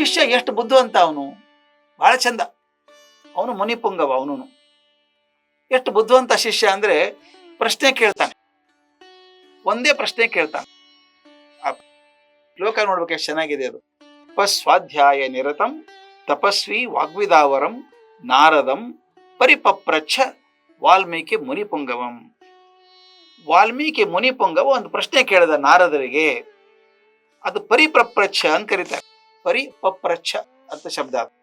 ಶಿಷ್ಯ ಎಷ್ಟು ಬುದ್ಧಿವಂತ ಅವನು. ಬಹಳ ಚಂದ. ಅವನು ಮುನಿಪುಂಗವ ಅವನು ಎಷ್ಟು ಬುದ್ಧಿವಂತ ಶಿಷ್ಯ ಅಂದ್ರೆ ಪ್ರಶ್ನೆ ಕೇಳ್ತಾನೆ. ಒಂದೇ ಪ್ರಶ್ನೆ ಕೇಳ್ತಾನೆ. ಆ ಶ್ಲೋಕ ನೋಡ್ಬೇಕು ಎಷ್ಟು ಚೆನ್ನಾಗಿದೆ ಅದು. ಸ್ವಾಧ್ಯಾಯ ನಿರತಂ, ತಪಸ್ವಿ ವಾಗ್ವಿದಾವರಂ, ನಾರದಂ, ಪರಿಪಪ್ರಚ್ಛ ವಾಲ್ಮೀಕಿ ಮುನಿಪುಂಗವಂ. ವಾಲ್ಮೀಕಿ ಮುನಿಪುಂಗವ ಒಂದು ಪ್ರಶ್ನೆ ಕೇಳಿದ ನಾರದರಿಗೆ. ಅದು ಪರಿಪ್ರಪ್ರಚ್ಛ ಅಂತ ಕರೀತಾರೆ. ಪರಿಪಪ್ರಚ್ಛ ಅಂತ ಶಬ್ದ ಅದು.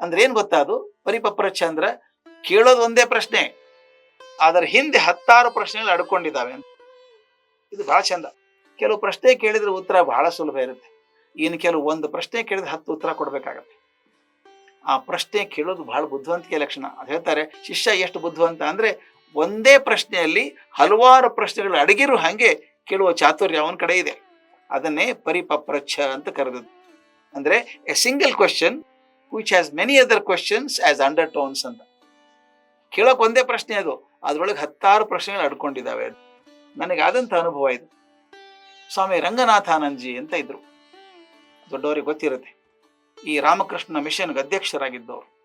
ಅಂದ್ರೆ ಏನ್ ಗೊತ್ತಾ ಅದು? ಪರಿಪಪ್ರಚ್ಛ ಅಂದ್ರ ಕೇಳೋದು ಒಂದೇ ಪ್ರಶ್ನೆ ಅದರ ಹಿಂದೆ ಹತ್ತಾರು ಪ್ರಶ್ನೆಗಳು ಅಡ್ಕೊಂಡಿದ್ದಾವೆ ಅಂತ. ಇದು ಬಹಳ ಚಂದ. ಕೆಲವು ಪ್ರಶ್ನೆ ಕೇಳಿದ್ರೆ ಉತ್ತರ ಬಹಳ ಸುಲಭ ಇರುತ್ತೆ. ಇನ್ನು ಕೆಲವು ಒಂದು ಪ್ರಶ್ನೆ ಕೇಳಿದ್ರೆ ಹತ್ತು ಉತ್ತರ ಕೊಡ್ಬೇಕಾಗತ್ತೆ. ಆ ಪ್ರಶ್ನೆ ಕೇಳೋದು ಬಹಳ ಬುದ್ಧಿವಂತಿಕೆ ಲಕ್ಷಣ. ಅದು ಹೇಳ್ತಾರೆ, ಶಿಷ್ಯ ಎಷ್ಟು ಬುದ್ಧಿವಂತ? ಅಂದ್ರೆ ಒಂದೇ ಪ್ರಶ್ನೆಯಲ್ಲಿ ಹಲವಾರು ಪ್ರಶ್ನೆಗಳು ಅಡಗಿರು ಹಾಗೆ ಕೇಳುವ ಚಾತುರ್ಯ ಅವನ ಕಡೆ ಇದೆ. ಅದನ್ನೇ ಪರಿಪಪ್ರಚ್ಛ ಅಂತ ಕರೆದದ್ದು. ಅಂದ್ರೆ a single question which has many other questions as undertones ಅಂತ. ಕೇಳೋಕೆ ಒಂದೇ ಪ್ರಶ್ನೆ ಅದು. ಅದರೊಳಗೆ ಹತ್ತಾರು ಪ್ರಶ್ನೆಗಳು ಅಡ್ಕೊಂಡಿದ್ದಾವೆ. ಅದು ನನಗೆ ಆದಂಥ ಅನುಭವ ಇದು. ಸ್ವಾಮಿ ರಂಗನಾಥಾನಂದ್ಜಿ ಅಂತ ಇದ್ರು. ದೊಡ್ಡವರಿಗೆ ಗೊತ್ತಿರುತ್ತೆ. ಈ ರಾಮಕೃಷ್ಣ ಮಿಷನ್ಗೆ ಅಧ್ಯಕ್ಷರಾಗಿದ್ದವರು.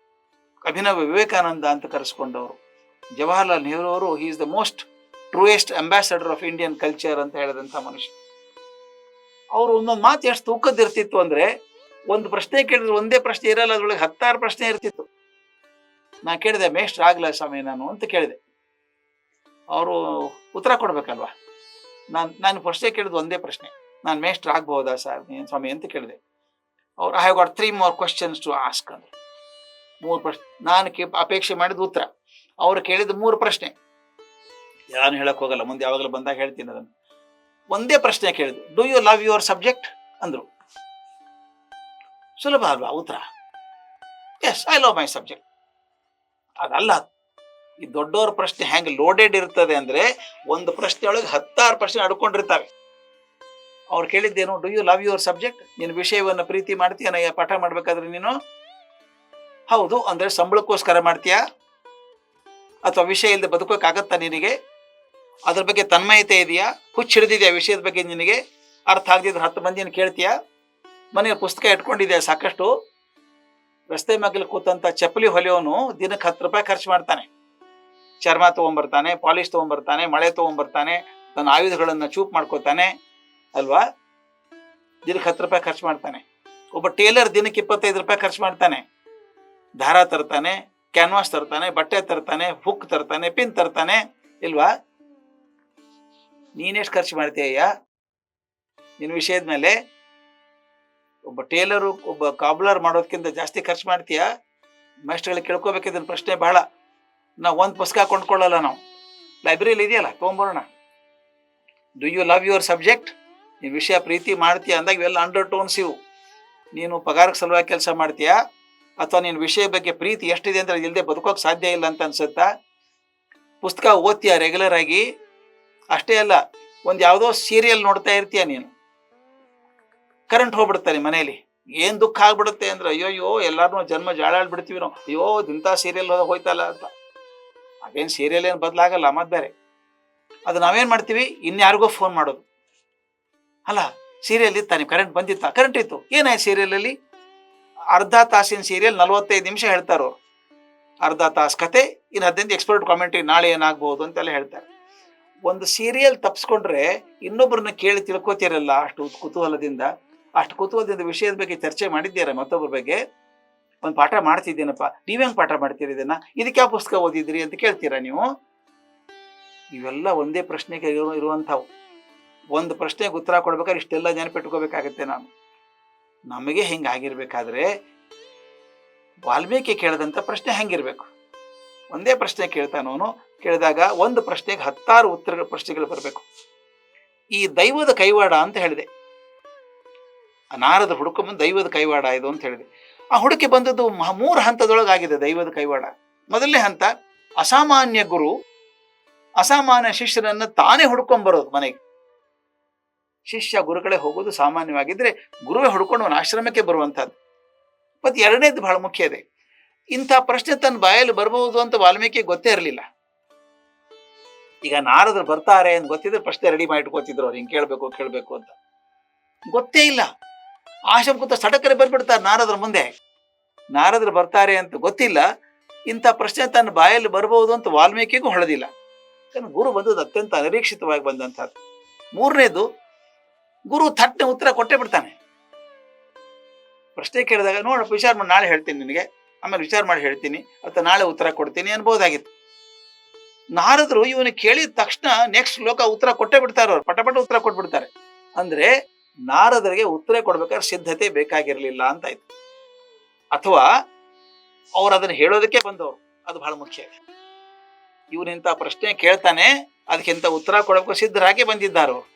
ಅಭಿನವ ವಿವೇಕಾನಂದ ಅಂತ ಕರೆಸ್ಕೊಂಡವರು. ಜವಾಹರ್ಲಾಲ್ ನೆಹರು ಅವರು he is the most truest ambassador of Indian culture ಅಂತ ಹೇಳಿದಂಥ ಮನುಷ್ಯ. ಅವರು ಒಂದೊಂದು ಮಾತು ಎಷ್ಟು ತೂಕದ್ದಿರ್ತಿತ್ತು ಅಂದ್ರೆ ಒಂದು ಪ್ರಶ್ನೆ ಕೇಳಿದ್ರೆ, ಒಂದೇ ಪ್ರಶ್ನೆ ಇರಲ್ಲ, ಅದ್ರೊಳಗೆ ಹತ್ತಾರು ಪ್ರಶ್ನೆ ಇರ್ತಿತ್ತು. ನಾ ಕೇಳಿದೆ, ಮೇಷ್ಟ್ರ ಆಗ್ಲ ಸ್ವಾಮಿ ನಾನು ಅಂತ ಕೇಳಿದೆ. ಅವರು ಉತ್ತರ ಕೊಡ್ಬೇಕಲ್ವಾ? ನಾನು ನಾನು ಪ್ರಶ್ನೆ ಕೇಳಿದ ಒಂದೇ ಪ್ರಶ್ನೆ. ನಾನು ಮೇಷ್ಟ್ರ ಆಗ್ಬಹುದಾ ಸರ್, ನೀನು ಸ್ವಾಮಿ ಅಂತ ಕೇಳಿದೆ. ಅವ್ರು I have got three more questions to ask ಅಂದ್ರೆ. ಮೂರು ಪ್ರಶ್ನೆ ನಾನು ಕೇ, ಅಪೇಕ್ಷೆ ಮಾಡಿದ ಉತ್ತರ. ಅವ್ರು ಕೇಳಿದ ಮೂರು ಪ್ರಶ್ನೆ. ಯಾರು ಹೇಳಕ್ ಹೋಗಲ್ಲ, ಮುಂದೆ ಯಾವಾಗಲೂ ಬಂದಾಗ ಹೇಳ್ತೀನಿ ಅದನ್ನು. ಒಂದೇ ಪ್ರಶ್ನೆ ಕೇಳಿದ್ರು. Do you love your subject ಅಂದ್ರು. ಸುಲಭ ಅಲ್ವಾ? ಉತ್ತರ? Yes I love my subject ಅದಲ್ಲ, ಈ ದೊಡ್ಡವ್ರ ಪ್ರಶ್ನೆ ಹೆಂಗೆ ಲೋಡೆಡ್ ಇರ್ತದೆ ಅಂದ್ರೆ ಒಂದು ಪ್ರಶ್ನೆ ಒಳಗೆ ಹತ್ತಾರು ಪ್ರಶ್ನೆ ಅಡ್ಕೊಂಡಿರ್ತಾವೆ ಅವ್ರು ಕೇಳಿದ್ದೇನು do you love your subject ನಿನ್ನ ವಿಷಯವನ್ನು ಪ್ರೀತಿ ಮಾಡ್ತೀಯ ಪಾಠ ಮಾಡ್ಬೇಕಾದ್ರೆ ನೀನು? ಹೌದು, ಅಂದ್ರೆ ಸಂಬಳಕ್ಕೋಸ್ಕರ ಮಾಡ್ತೀಯಾ? ಅಥವಾ ವಿಷಯ ಇಲ್ಲದೆ ಬದುಕೋಕ್ಕಾಗತ್ತಾ ನಿನಗೆ? ಅದ್ರ ಬಗ್ಗೆ ತನ್ಮಯತೆ ಇದೆಯಾ? ಹುಚ್ಚು ಹಿಡಿದಿದೆಯಾ ವಿಷಯದ ಬಗ್ಗೆ ನಿನಗೆ? ಅರ್ಥ ಆಗದಿದ್ರೆ ಹತ್ತು ಮಂದಿನ ಕೇಳ್ತೀಯಾ? ಮನೆಯ ಪುಸ್ತಕ ಇಟ್ಕೊಂಡಿದೆ ಸಾಕಷ್ಟು. ರಸ್ತೆ ಮಗ್ಗಲು ಕೂತಂತ ಚಪ್ಪಲಿ ಹೊಲಿಯೋನು ದಿನಕ್ಕೆ ಹತ್ತು ರೂಪಾಯಿ ಖರ್ಚು ಮಾಡ್ತಾನೆ. ಚರ್ಮ ತಗೊಂಬರ್ತಾನೆ, ಪಾಲಿಶ್ ತೊಗೊಂಬರ್ತಾನೆ, ಮಳೆ ತಗೊಂಬರ್ತಾನೆ, ತನ್ನ ಆಯುಧಗಳನ್ನ ಚೂಪ್ ಮಾಡ್ಕೋತಾನೆ, ಅಲ್ವಾ? ದಿನಕ್ಕೆ ಹತ್ತು ರೂಪಾಯಿ ಖರ್ಚು ಮಾಡ್ತಾನೆ. ಒಬ್ಬ ಟೇಲರ್ ದಿನಕ್ಕೆ ಇಪ್ಪತ್ತೈದು ರೂಪಾಯಿ ಖರ್ಚು ಮಾಡ್ತಾನೆ. ದಾರ ತರ್ತಾನೆ, ಕ್ಯಾನ್ವಾಸ್ ತರ್ತಾನೆ, ಬಟ್ಟೆ ತರ್ತಾನೆ, ಹುಕ್ ತರ್ತಾನೆ, ಪಿನ್ ತರ್ತಾನೆ, ಇಲ್ವಾ? ನೀನೆಷ್ಟು ಖರ್ಚು ಮಾಡ್ತೀಯ ನಿನ್ನ ವಿಷಯದ ಮೇಲೆ ಒಬ್ಬ ಟೇಲರು, ಒಬ್ಬ ಕಾಬ್ಲರ್ ಮಾಡೋದಕ್ಕಿಂತ ಜಾಸ್ತಿ ಖರ್ಚು ಮಾಡ್ತೀಯಾ? ಮಾಸ್ಟರ್ಗಳಿಗೆ ಕೇಳ್ಕೋಬೇಕಿದ್ದ ಪ್ರಶ್ನೆ ಬಹಳ ನಾವು ಒಂದು ಪುಸ್ತಕ ಕೊಂಡ್ಕೊಳ್ಳಲ್ಲ ನಾವು. ಲೈಬ್ರರಿಲಿ ಇದೆಯಲ್ಲ, ತೊಗೊಂಬರೋಣ. Do you love your subject ನೀನು ವಿಷಯ ಪ್ರೀತಿ ಮಾಡ್ತೀಯ ಅಂದಾಗ ಇವೆಲ್ಲ ಅಂಡರ್ ಟೋನ್ಸ್ ಇವು. ನೀನು ಪಗಾರಕ್ಕೆ ಸಲುವಾಗಿ ಕೆಲಸ ಮಾಡ್ತೀಯಾ? ಅಥವಾ ನಿನ್ನ ವಿಷಯ ಬಗ್ಗೆ ಪ್ರೀತಿ ಎಷ್ಟಿದೆ ಅಂತ ಇಲ್ಲದೆ ಬದುಕೋಕೆ ಸಾಧ್ಯ ಇಲ್ಲ ಅಂತ ಅನ್ಸುತ್ತಾ? ಪುಸ್ತಕ ಓದ್ತೀಯ ರೆಗ್ಯುಲರ್ ಆಗಿ? ಅಷ್ಟೇ ಅಲ್ಲ, ಒಂದು ಯಾವುದೋ ಸೀರಿಯಲ್ ನೋಡ್ತಾ ಇರ್ತೀಯ ನೀನು. ಕರೆಂಟ್ ಹೋಗ್ಬಿಡ್ತಾರೆ ಮನೆಯಲ್ಲಿ. ಏನ್ ದುಃಖ ಆಗ್ಬಿಡುತ್ತೆ ಅಂದ್ರೆ ಅಯ್ಯೋ ಅಯ್ಯೋ ಎಲ್ಲಾರು ಜನ್ಮ ಜಾಳಾಡ್ಬಿಡ್ತೀವಿ ನಾವು. ಅಯ್ಯೋ, ಇಂಥ ಸೀರಿಯಲ್ ಹೋಯ್ತಲ್ಲ ಅಂತ. ಅದೇನು ಸೀರಿಯಲ್ ಏನು ಬದಲಾಗಲ್ಲ ಮತ್ತೆ ಬೇರೆ. ಅದು ನಾವೇನು ಮಾಡ್ತೀವಿ? ಇನ್ಯಾರಿಗೋ ಫೋನ್ ಮಾಡೋದು. ಅಲ್ಲ ಸೀರಿಯಲ್ ಇತ್ತಾನೆ ಕರೆಂಟ್ ಬಂದಿತ್ತ? ಕರೆಂಟ್ ಇತ್ತು. ಏನಾಯ್ತು ಸೀರಿಯಲಲ್ಲಿ ಅರ್ಧ ತಾಸಿನ ಸೀರಿಯಲ್ ನಲ್ವತ್ತೈದು ನಿಮಿಷ ಹೇಳ್ತಾರೋ ಅರ್ಧ ತಾಸು ಕತೆ ಇನ್ನು ಹದಿನೈದು ಎಕ್ಸ್ಪರ್ಟ್ ಕಾಮೆಂಟ್ರಿ ನಾಳೆ ಏನಾಗ್ಬೋದು ಅಂತೆಲ್ಲ ಹೇಳ್ತಾರೆ. ಒಂದು ಸೀರಿಯಲ್ ತಪ್ಪಿಸ್ಕೊಂಡ್ರೆ ಇನ್ನೊಬ್ಬರನ್ನ ಕೇಳಿ ತಿಳ್ಕೊತಿರಲ್ಲ, ಅಷ್ಟು ಕುತೂಹಲದಿಂದ. ಅಷ್ಟು ಕುತೂಹಲದಿಂದ ವಿಷಯದ ಬಗ್ಗೆ ಚರ್ಚೆ ಮಾಡಿದ್ದೀರ ಮತ್ತೊಬ್ಬರ ಬಗ್ಗೆ? ಒಂದು ಪಾಠ ಮಾಡ್ತಿದ್ದೀನಪ್ಪ. ನೀವೇಂಗೆ ಪಾಠ ಮಾಡ್ತೀರಿ ಇದನ್ನ? ಇದಕ್ಕೆ ಯಾವ ಪುಸ್ತಕ ಓದಿದ್ರಿ ಅಂತ ಕೇಳ್ತೀರಾ ನೀವು? ಇವೆಲ್ಲ ಒಂದೇ ಪ್ರಶ್ನೆಗೆ ಇರುವ ಇರುವಂಥವು. ಒಂದು ಪ್ರಶ್ನೆಗೆ ಉತ್ತರ ಕೊಡ್ಬೇಕಾದ್ರೆ ಇಷ್ಟೆಲ್ಲ ನೆನಪಿಟ್ಕೋಬೇಕಾಗತ್ತೆ ನಾನು. ನಮಗೆ ಹೆಂಗೆ ಆಗಿರ್ಬೇಕಾದ್ರೆ ವಾಲ್ಮೀಕಿ ಕೇಳಿದಂಥ ಪ್ರಶ್ನೆ ಹೆಂಗಿರ್ಬೇಕು? ಒಂದೇ ಪ್ರಶ್ನೆ ಕೇಳ್ತಾನವನು ಕೇಳಿದಾಗ ಒಂದು ಪ್ರಶ್ನೆಗೆ ಹತ್ತಾರು ಉತ್ತರ ಪ್ರಶ್ನೆಗಳು ಬರಬೇಕು. ಈ ದೈವದ ಕೈವಾಡ ಅಂತ ಹೇಳಿದೆ. ನಾರದ ಹುಡುಕೊಂಬಂದು ದೈವದ ಕೈವಾಡ ಇದು ಅಂತ ಹೇಳಿದೆ. ಆ ಹುಡುಕಿ ಬಂದದ್ದು ಮೂರು ಹಂತದೊಳಗಾಗಿದೆ ದೈವದ ಕೈವಾಡ. ಮೊದಲನೇ ಹಂತ, ಅಸಾಮಾನ್ಯ ಗುರು, ಅಸಾಮಾನ್ಯ ಶಿಷ್ಯರನ್ನು ತಾನೇ ಹುಡ್ಕೊಂಡ್ಬರೋದು ಮನೆಗೆ. ಶಿಷ್ಯ ಗುರುಗಳೇ ಹೋಗೋದು ಸಾಮಾನ್ಯವಾಗಿದ್ರೆ ಗುರುವೇ ಹುಡ್ಕೊಂಡು ಅವನ ಆಶ್ರಮಕ್ಕೆ ಬರುವಂಥದ್ದು. ಮತ್ತು ಎರಡನೇದು ಬಹಳ ಮುಖ್ಯ ಇದೆ. ಇಂಥ ಪ್ರಶ್ನೆ ತನ್ನ ಬಾಯಲ್ಲಿ ಬರಬಹುದು ಅಂತ ವಾಲ್ಮೀಕಿ ಗೊತ್ತೇ ಇರಲಿಲ್ಲ. ಈಗ ನಾರದ್ರು ಬರ್ತಾರೆ ಅಂತ ಗೊತ್ತಿದ್ರೆ ಪ್ರಶ್ನೆ ರೆಡಿ ಮಾಡಿ ಇಟ್ಕೋತಿದ್ರು ಅವ್ರು, ಹಿಂಗೆ ಕೇಳಬೇಕು ಕೇಳಬೇಕು ಅಂತ. ಗೊತ್ತೇ ಇಲ್ಲ. ಆಶ್ರಮ ಕೂತ ಸಡಕರೆ ಬರ್ಬಿಡ್ತಾರೆ ನಾರದ್ರ ಮುಂದೆ. ನಾರದ್ರು ಬರ್ತಾರೆ ಅಂತ ಗೊತ್ತಿಲ್ಲ. ಇಂಥ ಪ್ರಶ್ನೆ ತನ್ನ ಬಾಯಲ್ಲಿ ಬರಬಹುದು ಅಂತ ವಾಲ್ಮೀಕಿಗೂ ಹೊಳೆದಿಲ್ಲ. ಯಾಕಂದ್ರೆ ಗುರು ಬಂದದ್ದು ಅತ್ಯಂತ ಅನಿರೀಕ್ಷಿತವಾಗಿ ಬಂದಂಥದ್ದು. ಮೂರನೇದು, ಗುರು ಥಟ್ಟನೆ ಉತ್ತರ ಕೊಟ್ಟೇ ಬಿಡ್ತಾನೆ. ಪ್ರಶ್ನೆ ಕೇಳಿದಾಗ ನೋಡಪ್ಪ ವಿಚಾರ ಮಾಡಿ ನಾಳೆ ಹೇಳ್ತೀನಿ ನಿನಗೆ. ಆಮೇಲೆ ವಿಚಾರ ಮಾಡಿ ಹೇಳ್ತೀನಿ. ಅಥವಾ ನಾಳೆ ಉತ್ತರ ಕೊಡ್ತೀನಿ ಅನ್ಬೋದಾಗಿತ್ತು. ನಾರದ್ರು ಇವನು ಕೇಳಿದ ತಕ್ಷಣ ನೆಕ್ಸ್ಟ್ ಲೋಕ ಉತ್ತರ ಕೊಟ್ಟೇ ಬಿಡ್ತಾರೆ ಅವ್ರು. ಪಟ ಪಟ ಉತ್ತರ ಕೊಟ್ಬಿಡ್ತಾರೆ. ಅಂದ್ರೆ ನಾರದರಿಗೆ ಉತ್ತರ ಕೊಡ್ಬೇಕಾದ್ರೆ ಸಿದ್ಧತೆ ಬೇಕಾಗಿರ್ಲಿಲ್ಲ ಅಂತ ಆಯ್ತು. ಅಥವಾ ಅವ್ರು ಅದನ್ನ ಹೇಳೋದಕ್ಕೆ ಬಂದವರು. ಅದು ಬಹಳ ಮುಖ್ಯ. ಇವನಿಂತ ಪ್ರಶ್ನೆ ಕೇಳ್ತಾನೆ, ಅದಕ್ಕಿಂತ ಉತ್ತರ ಕೊಡಬೇಕು ಸಿದ್ಧರಾಗಿ ಬಂದಿದ್ದಾರೆ.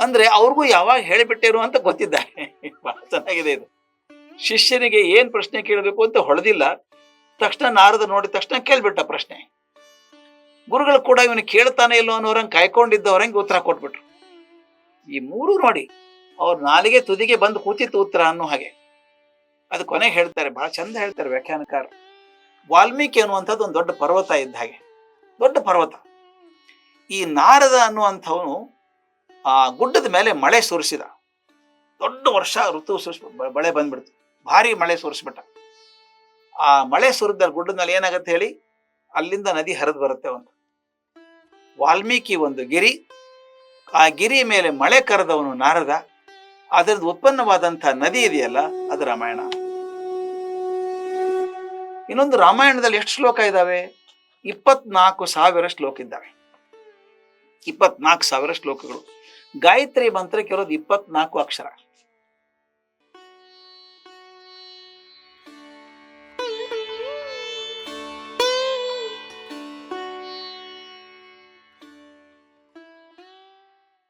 ಅಂದ್ರೆ ಅವ್ರಿಗೂ ಯಾವಾಗ ಹೇಳಿಬಿಟ್ಟಿರು ಅಂತ ಗೊತ್ತಿದ್ದಾರೆ. ಬಹಳ ಚೆನ್ನಾಗಿದೆ ಇದು. ಶಿಷ್ಯನಿಗೆ ಏನ್ ಪ್ರಶ್ನೆ ಕೇಳಬೇಕು ಅಂತ ಹೊಳೆದಿಲ್ಲ. ತಕ್ಷಣ ನಾರದ ನೋಡಿದ ತಕ್ಷಣ ಕೇಳ್ಬಿಟ್ಟ ಪ್ರಶ್ನೆ. ಗುರುಗಳು ಕೂಡ ಇವನು ಕೇಳ್ತಾನೆ ಇಲ್ಲೋ ಅನ್ನೋರಂಗೆ ಕಾಯ್ಕೊಂಡಿದ್ದವ್ರಂಗೆ ಉತ್ತರ ಕೊಟ್ಬಿಟ್ರು. ಈ ಮೂರು ನೋಡಿ, ಅವ್ರ ನಾಲಿಗೆ ತುದಿಗೆ ಬಂದು ಕೂತಿತ್ತು ಉತ್ತರ ಅನ್ನೋ ಹಾಗೆ. ಅದು ಕೊನೆಗೆ ಹೇಳ್ತಾರೆ, ಬಹಳ ಚಂದ ಹೇಳ್ತಾರೆ ವ್ಯಾಖ್ಯಾನಕಾರ. ವಾಲ್ಮೀಕಿ ಅನ್ನುವಂಥದ್ದು ಒಂದು ದೊಡ್ಡ ಪರ್ವತ ಇದ್ದ ಹಾಗೆ. ದೊಡ್ಡ ಪರ್ವತ. ಈ ನಾರದ ಅನ್ನುವಂಥವನು ಆ ಗುಡ್ಡದ ಮೇಲೆ ಮಳೆ ಸುರಿಸಿದ. ದೊಡ್ಡ ವರ್ಷ, ಋತು ಸುರಿಸ್ ಮಳೆ ಬಂದ್ಬಿಡ್ತು. ಭಾರಿ ಮಳೆ ಸುರಿಸ್ಬಿಟ್ಟ. ಆ ಮಳೆ ಸುರಿದ ಗುಡ್ಡದಲ್ಲಿ ಏನಾಗತ್ತೆ ಹೇಳಿ? ಅಲ್ಲಿಂದ ನದಿ ಹರಿದು ಬರುತ್ತೆ ಒಂದು ವಾಲ್ಮೀಕಿ ಒಂದು ಗಿರಿ ಆ ಗಿರಿ ಮೇಲೆ ಮಳೆ ಕರೆದವನು ನಾರದ. ಅದರದ್ದು ಉತ್ಪನ್ನವಾದಂತಹ ನದಿ ಇದೆಯಲ್ಲ, ಅದು ರಾಮಾಯಣ. ಇನ್ನೊಂದು ರಾಮಾಯಣದಲ್ಲಿ ಎಷ್ಟು ಶ್ಲೋಕ ಇದ್ದಾವೆ? ಇಪ್ಪತ್ನಾಲ್ಕು ಸಾವಿರ ಶ್ಲೋಕ ಇದ್ದಾವೆ. ಇಪ್ಪತ್ನಾಲ್ಕು ಸಾವಿರ ಶ್ಲೋಕಗಳು. ಗಾಯತ್ರಿ ಮಂತ್ರಕ್ಕೆ ಇರೋದು ಇಪ್ಪತ್ನಾಲ್ಕು ಅಕ್ಷರ.